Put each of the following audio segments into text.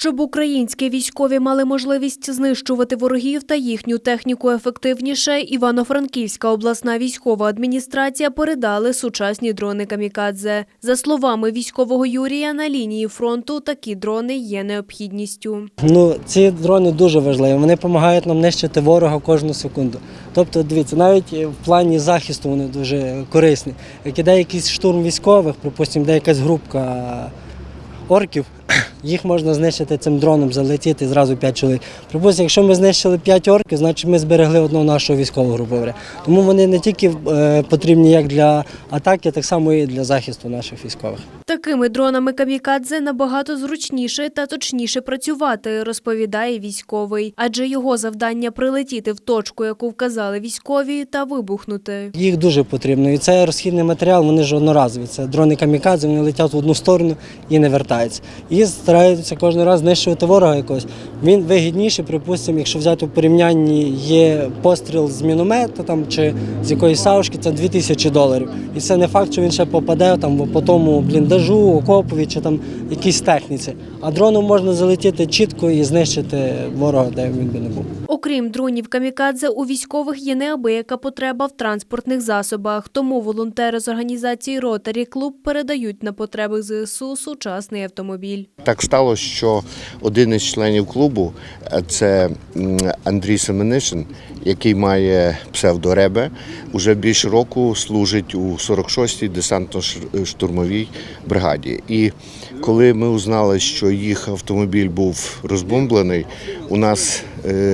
Щоб українські військові мали можливість знищувати ворогів та їхню техніку ефективніше, Івано-Франківська обласна військова адміністрація передали сучасні дрони камікадзе. За словами військового Юрія, на лінії фронту такі дрони є необхідністю. Ну, ці дрони дуже важливі. Вони допомагають нам нищити ворога кожну секунду. Тобто, дивіться, навіть в плані захисту вони дуже корисні. Як іде якийсь штурм військових, припустимо, де якась групка орків, їх можна знищити цим дроном, залетіти зразу 5 чоловік. Припустимо, якщо ми знищили 5 орків, значить ми зберегли одного нашого військового говоря. Тому вони не тільки е, потрібні як для атаки, так само і для захисту наших військових. Такими дронами камікадзе набагато зручніше та точніше працювати, розповідає військовий. Адже його завдання прилетіти в точку, яку вказали військові, та вибухнути. Їх дуже потрібно. І це розхідний матеріал, вони ж одноразові. Це дрони камікадзе, вони летять в одну сторону і не вертаються. І стараються кожен раз знищувати ворога якогось. Він вигідніший, припустимо, якщо взяти у порівнянні, є постріл з міномета там, чи з якоїсь саушки, це 2000 доларів. І це не факт, що він ще попаде там, по тому бліндажу, окопові чи там якійсь техніці. А дроном можна залетіти чітко і знищити ворога, де він би не був. Окрім дронів камікадзе, у військових є неабияка потреба в транспортних засобах. Тому волонтери з організації Ротарі Клуб передають на потреби ЗСУ сучасний автомобіль. Так сталося, що один із членів клубу е, це Андрій Семенишин, який має псевдоребе, уже більше року служить у 46-й десантно-штурмовій бригаді. І коли ми узнали, що їх автомобіль був розбомблений, у нас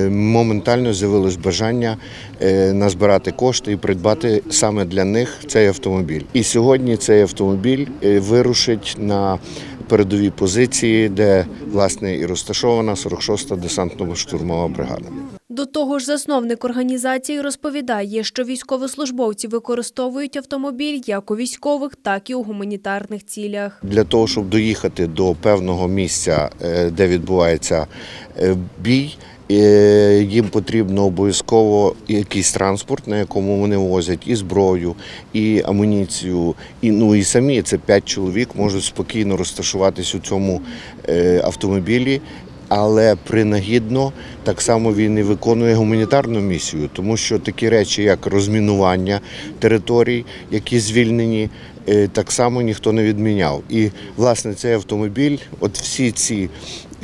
моментально з'явилось бажання е, назбирати кошти і придбати саме для них цей автомобіль. І сьогодні цей автомобіль е, вирушить на передові позиції, де власне і розташована 46-та десантно-штурмова бригада. До того ж, засновник організації розповідає, що військовослужбовці використовують автомобіль як у військових, так і у гуманітарних цілях. Для того, щоб доїхати до певного місця, е, де відбувається е, бій. Їм потрібно обов'язково якийсь транспорт, на якому вони возять і зброю, і амуніцію, і ну і самі це п'ять чоловік можуть спокійно розташуватись у цьому е, автомобілі. Але принагідно так само він і виконує гуманітарну місію, тому що такі речі, як розмінування територій, які звільнені, е, так само ніхто не відміняв. І власне цей автомобіль, от всі ці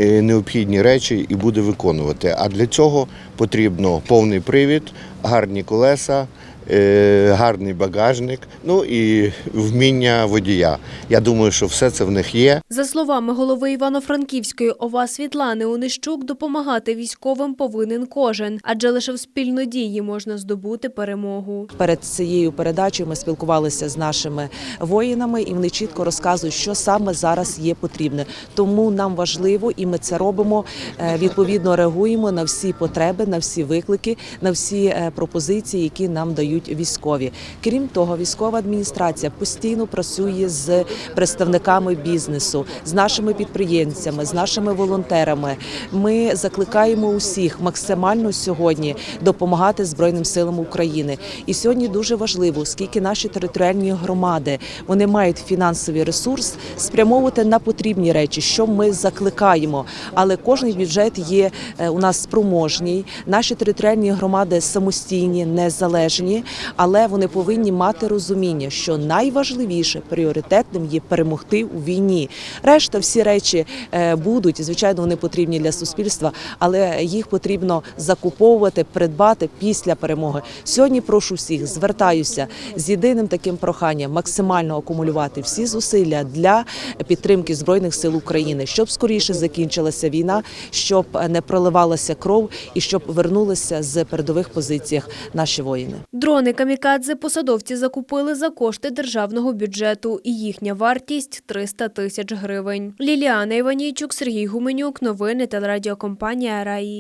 необхідні речі і буде виконувати. А для цього потрібно повний привід, гарні колеса. Е, Гарний багажник, ну і вміння водія. Я думаю, що все це в них є. За словами голови Івано-Франківської ОВА Світлани Онищук, допомагати військовим повинен кожен, адже лише в спільнодії можна здобути перемогу. Перед цією передачею ми спілкувалися з нашими воїнами, і вони чітко розказують, що саме зараз є потрібне. Тому нам важливо, і ми це робимо. е, Відповідно реагуємо на всі потреби, на всі виклики, на всі е, пропозиції, які нам дають військові. Крім того, військова адміністрація постійно працює з представниками бізнесу, з нашими підприємцями, з нашими волонтерами. Ми закликаємо усіх максимально сьогодні допомагати Збройним силам України. І сьогодні дуже важливо, оскільки наші територіальні громади вони мають фінансовий ресурс спрямовувати на потрібні речі, що ми закликаємо. Але кожен бюджет є е, у нас спроможній. Наші територіальні громади самостійні, незалежні, але вони повинні мати розуміння, що найважливіше пріоритетним є перемогти у війні. Решта всі речі е, будуть, звичайно, вони потрібні для суспільства, але їх потрібно закуповувати, придбати після перемоги. Сьогодні прошу всіх, звертаюся з єдиним таким проханням максимально акумулювати всі зусилля для підтримки збройних сил України, щоб скоріше закінчилася війна, щоб не проливалася кров і щоб вернулися з передових позиціях наші воїни. Дрони камікадзе посадовці закупили за кошти державного бюджету, і їхня вартість 300 тисяч гривень. Ліліана Іванійчук, Сергій Гуменюк. Новини телерадіокомпанія Раї.